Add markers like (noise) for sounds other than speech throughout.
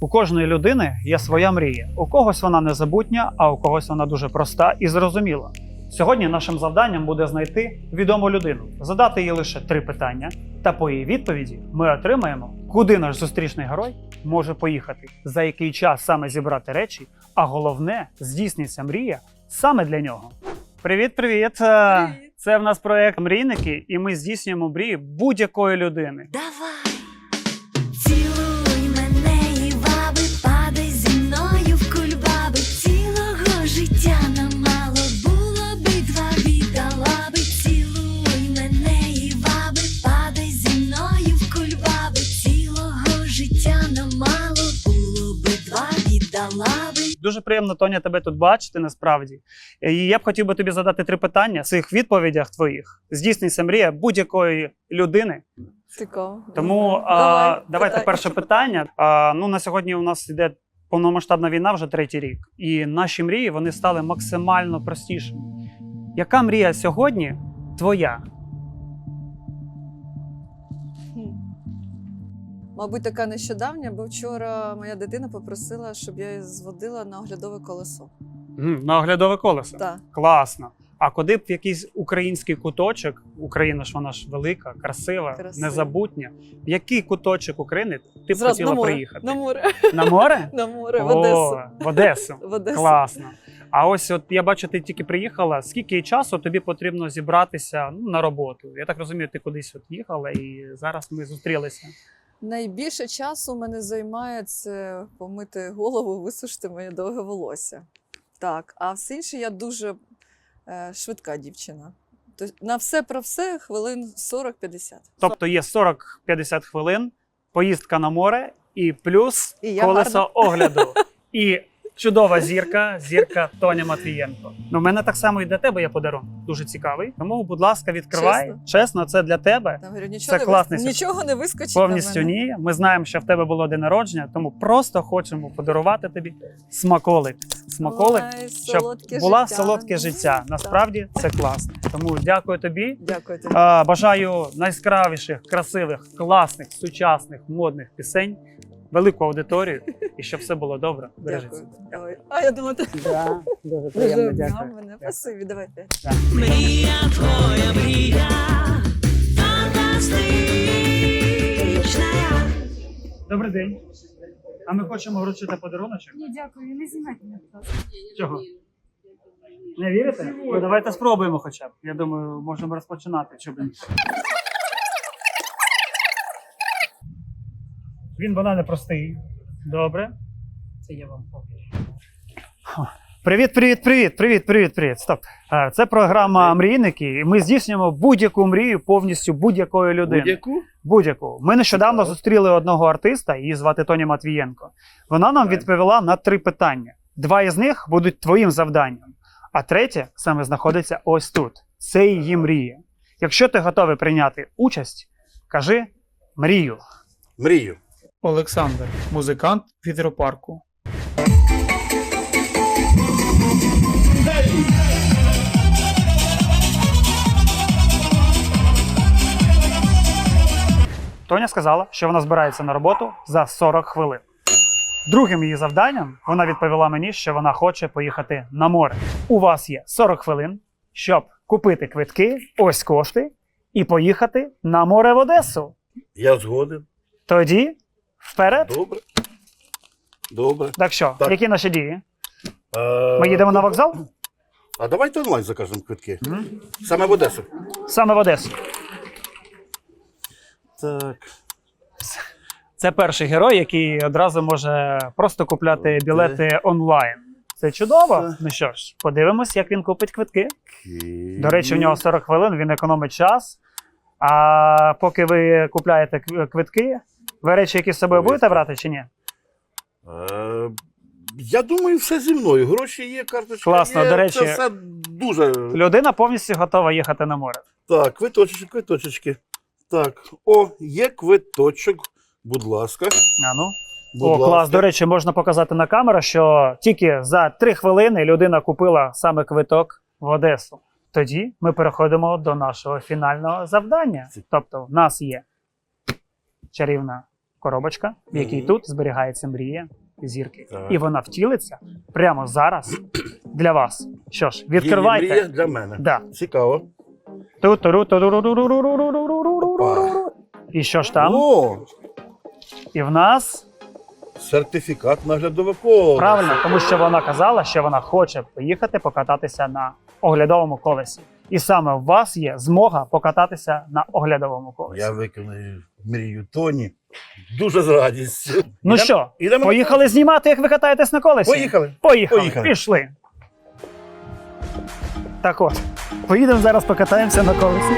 У кожної людини є своя мрія. У когось вона незабутня, а у когось вона дуже проста і зрозуміла. Сьогодні нашим завданням буде знайти відому людину, задати їй лише три питання, та по її відповіді ми отримаємо, куди наш зустрічний герой може поїхати, за який час саме зібрати речі, а головне здійсниться мрія саме для нього. Привіт, привіт! Е. Це в нас проект Мрійники, і ми здійснюємо мрії будь-якої людини. Давай, би. Дуже приємно, Тоня, тебе тут бачити насправді. І я б хотів би тобі задати три питання. В цих відповідях твоїх здійсниться мрія будь-якої людини. Цікаво. Тому Давай, а, давайте питай. перше питання. А, ну на сьогодні у нас йде повномасштабна війна вже третій рік, і наші мрії вони стали максимально простішими. Яка мрія сьогодні твоя? Мабуть, така нещодавня, бо вчора моя дитина попросила, щоб я її зводила на оглядове колесо. М, На оглядове колесо. Так. Класно. А куди б в якийсь український куточок, Україна ж вона ж велика, красива, Красива. незабутня. В який куточок України ти б Зразу хотіла на море. приїхати? На море. На море? (laughs) На море, в О, Одесу. В Одесу. (laughs) В Одесу. Класно. А ось от я бачу, ти тільки приїхала. Скільки часу тобі потрібно зібратися ну, на роботу? Я так розумію, ти кудись от їхала, і зараз ми зустрілися. Найбільше часу мене займає це помити голову, (laughs) висушити моє довге волосся. Так, а все інше я дуже е, швидка дівчина. Тобто на все про все хвилин 40-50. Тобто є 40-50 хвилин, поїздка на море і плюс І я колесо гарна. огляду. (laughs) І чудова зірка, зірка Тоня Матвієнко. Ну, в мене так само і для тебе є подарунок. Дуже цікавий. Тому, будь ласка, відкривай. Чесно? це для тебе. Я говорю, нічого, Це не, класний вис- нічого не вискочить. Повністю на мене. ні. Ми знаємо, що в тебе було день народження, тому просто хочемо подарувати тобі смаколик. Смаколик, Ой, щоб солодке була життя. солодке життя. Насправді це класно. Тому дякую тобі. Дякую тобі. А, бажаю найяскравіших, красивих, класних, сучасних, модних пісень, велику аудиторію і щоб все було добре. Бережіться. Дякую. Ой, А я думала, ти Да, дуже приємно, дякую. мене. Спасибі, давайте. Мрія твоя мрія, фантастична. Добрий день. А ми хочемо вручити подаруночок. Ні, дякую, не знімайте мене, будь ласка. Чого? Не вірите? Ну, давайте спробуємо хоча б. Я думаю, можемо розпочинати. Чому б ні? Він вона не простий. Добре. Це я вам повірю. Привіт, привіт, привіт, привіт, привіт, привіт. Стоп. Е, Це програма Мрійники, і ми здійснюємо будь-яку мрію повністю будь-якої людини. Будь-яку? Будь-яку. Ми нещодавно Цікаво. зустріли одного артиста, її звати Тоня Матвієнко. Вона нам Так. відповіла на три питання. Два із них будуть твоїм завданням, а третє саме знаходиться ось тут. Це її мрія. Якщо ти готовий прийняти участь, кажи мрію. Мрію. Олександр, музикант вітропарку. Тоня сказала, що вона збирається на роботу за 40 хвилин. Другим її завданням вона відповіла мені, що вона хоче поїхати на море. У вас є 40 хвилин, щоб купити квитки, ось кошти, і поїхати на море в Одесу. Я згоден. Тоді вперед. Добре. Добре. Так що, Так. які наші дії? Е, Ми їдемо на вокзал? А давайте онлайн закажемо квитки. Саме в Одесу. Саме в Одесу. Так. Це перший герой, який одразу може просто купляти білети онлайн. Це чудово. Це- Ну що ж, подивимось, як він купить квитки. До речі, у нього 40 хвилин, він економить час. А поки ви купляєте кв- квитки, ви речі, які з собою будете брати чи ні? Е, я думаю, все зі мною. Гроші є, карточка Класно, є. до речі- Це все дуже. Людина повністю готова їхати на море. Так, квиточечки, квиточечки. Так, о, є квиточок. Будь ласка. А ну. Будь О, ласка. клас. До речі, можна показати на камеру, що тільки за 3 хвилини людина купила саме квиток в Одесу. Тоді ми переходимо до нашого фінального завдання. Тобто, в нас є чарівна коробочка, в якій тут зберігається мрія зірки. Так. І вона втілиться прямо зараз для вас. Що ж, Її мрія відкривайте. для мене. Да. Цікаво. І що ж там? О, І в нас сертифікат наглядове коло. правильно, тому що вона казала, що вона хоче поїхати покататися на оглядовому колесі. І саме у вас є змога покататися на оглядовому колесі. Я виконую мрію Тоні. Дуже з радістю. Ну Ідем- що, ідемо на поїхали знімати, як ви катаєтесь на колесі? Поїхали. Поїхали. Поїхали. Пішли. Так от, поїдемо зараз покатаємося на колесі.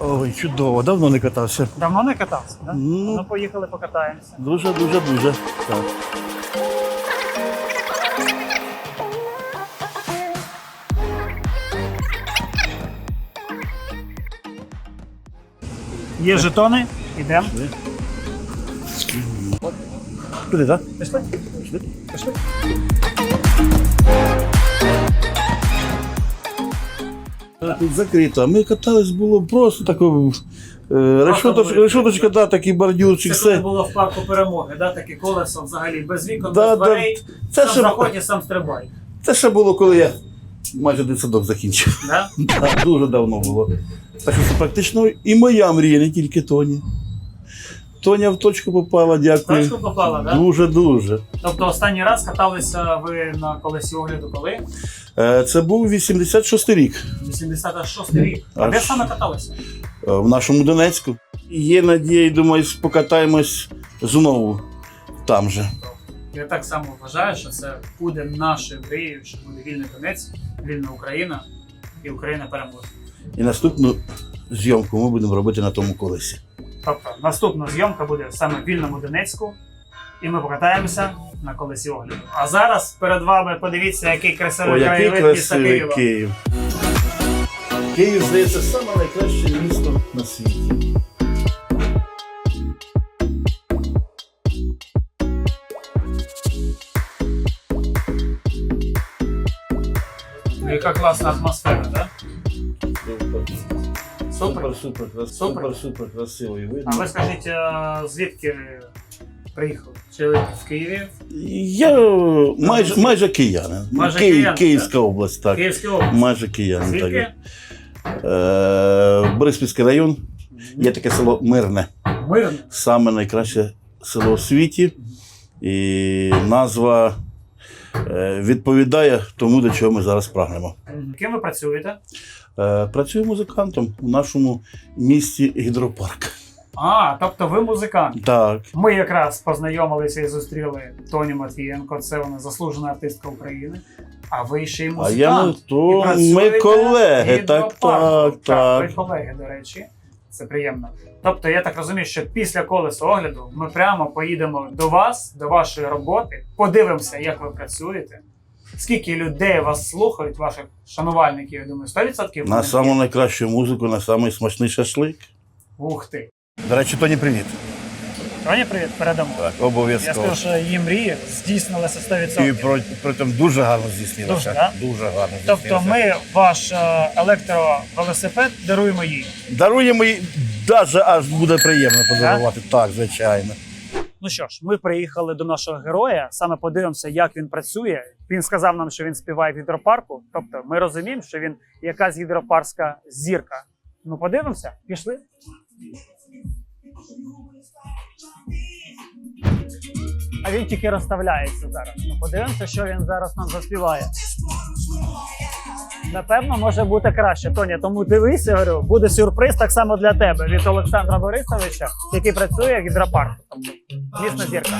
Ой, чудово, давно не катався. Давно не катався, так? Ну. Ну, поїхали покатаємося. Дуже, дуже, дуже. Так. Є жетони, йдемо. Туди, так? Пішли? Пішли. Тут закрито. А ми катались, було просто тако. е, решоточка, да, такий бордюрчик, Це коли все. було в парку перемоги, да, таке колесо взагалі без вікон, Да, без да. дверей. Це Сам ще, заходь і сам стрибай. це ще було, коли я майже дитсадок закінчив. Да? (laughs) Так, дуже давно було. Так що практично і моя мрія, не тільки Тоні. Тоня в точку попала, дякую. Точку попала, да? Дуже-дуже. Тобто останній раз каталися ви на колесі огляду коли? Е, Це був 86-й рік 86-й рік. А Аж. де саме каталися? е, в нашому Донецьку. Є надія, думаю, покатаємось знову там же. Я так само вважаю, що це буде нашою мрією, що буде вільний Донець, вільна Україна і Україна переможе. І наступну зйомку ми будемо робити на тому колесі. Тобто наступна зйомка буде саме в вільному Донецьку, і ми покатаємося на колесі огляду. А зараз перед вами подивіться, який красивий краєвид міста Києва. Київ. Київ, здається, саме найкраще місто на світі. Яка класна атмосфера, так? Супер, супер, крас- Супер. супер, супер красивий вид. А ви скажіть, а звідки ви приїхали? Чи ви в Києві? Я майже, майже киянин. Майже Київ, киянин, Київська область, так. Київська область. Майже киянин. Звідки? Так. Е, Бориспільський район. Є таке село Мирне. Мирно. Саме найкраще село у світі. І назва е, відповідає тому, до чого ми зараз прагнемо. Ким ви працюєте? Е, Працюю музикантом у нашому місті гідропарк. А, тобто ви музикант. Так, Ми якраз познайомилися і зустріли Тоні Матвієнко, це вона заслужена артистка України. А ви ще й а я ну, І ми колеги. в Так, гідропарку. так, Ви колеги, до речі. Це приємно. Тобто, я так розумію, що після колесо огляду ми прямо поїдемо до вас, до вашої роботи, подивимося, як ви працюєте. Скільки людей вас слухають, ваших шанувальників, я думаю, 100% На саму найкращу музику, на самий смачний шашлик. Ух ти. До речі, Тоні, привіт. Тоні, привіт, передамо. Так, обов'язково. Я скажу, що її мрії здійснилися 100%. І про, притом дуже гарно здійснилося. Дуже, да? Дуже гарно Тобто здійснилося. ми ваш е, електровелосипед даруємо їй. Даруємо їй, навіть аж буде приємно подарувати. Так, звичайно. Ну що ж, ми приїхали до нашого героя, саме подивимося, як він працює. Він сказав нам, що він співає в гідропарку. Тобто ми розуміємо, що він якась гідропарська зірка. Ну, подивимося, пішли. А він тільки розставляється зараз. Ну, подивимося, що він зараз нам заспіває. Напевно, може бути краще. Тоня, тому дивись, я говорю, буде сюрприз так само для тебе від Олександра Борисовича, який працює в гідропарку. Тобто, дійсно зірка.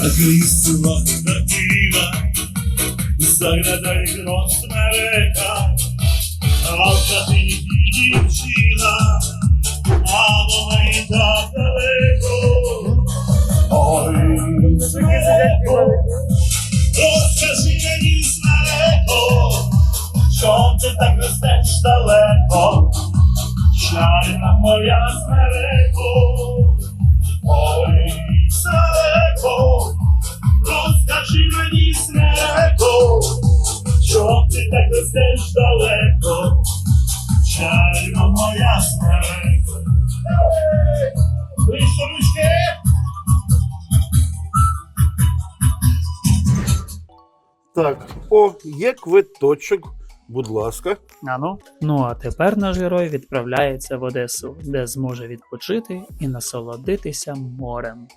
Narkiwa заглядай в росмерека, Равка ти дівчина, а вона й так далеко. Ой, розкажи мені зналеко, чом ти так ростеш далеко, Чарна моя зналеко, Так, о, є квиточок. Будь ласка. А ну, Ну а тепер наш герой відправляється в Одесу, де зможе відпочити і насолодитися морем.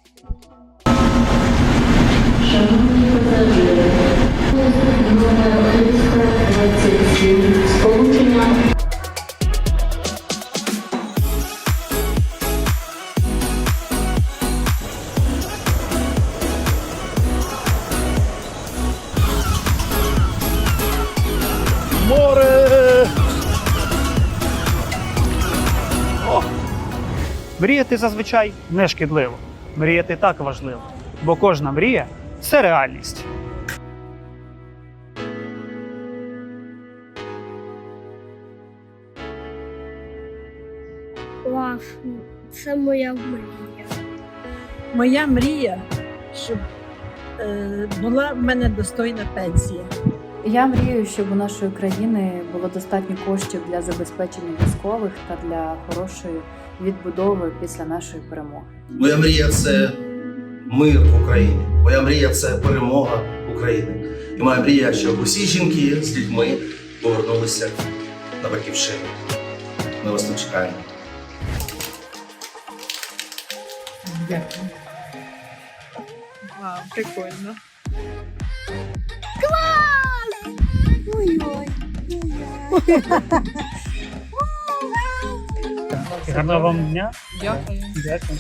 Море! Мріяти зазвичай не шкідливо. Мріяти так важливо, бо кожна мрія це реальність. Класно. Це моя мрія. Моя мрія, щоб е, була в мене достойна пенсія. Я мрію, щоб у нашої країни було достатньо коштів для забезпечення військових та для хорошої відбудови після нашої перемоги. Моя мрія це мир в Україні. Моя мрія це перемога України. І моя мрія, щоб усі жінки з дітьми повернулися на батьківщину. Ми вас тут чекаємо. Дякую. Вау, прикольно. (laughs) Гарного вам дня. Дякую. Дякую.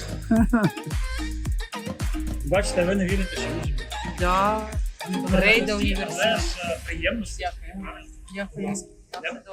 Бачите, ви не вірите, що може бути. Да. Рейда університет. Але ж приємно. Дякую. Дякую. Дякую.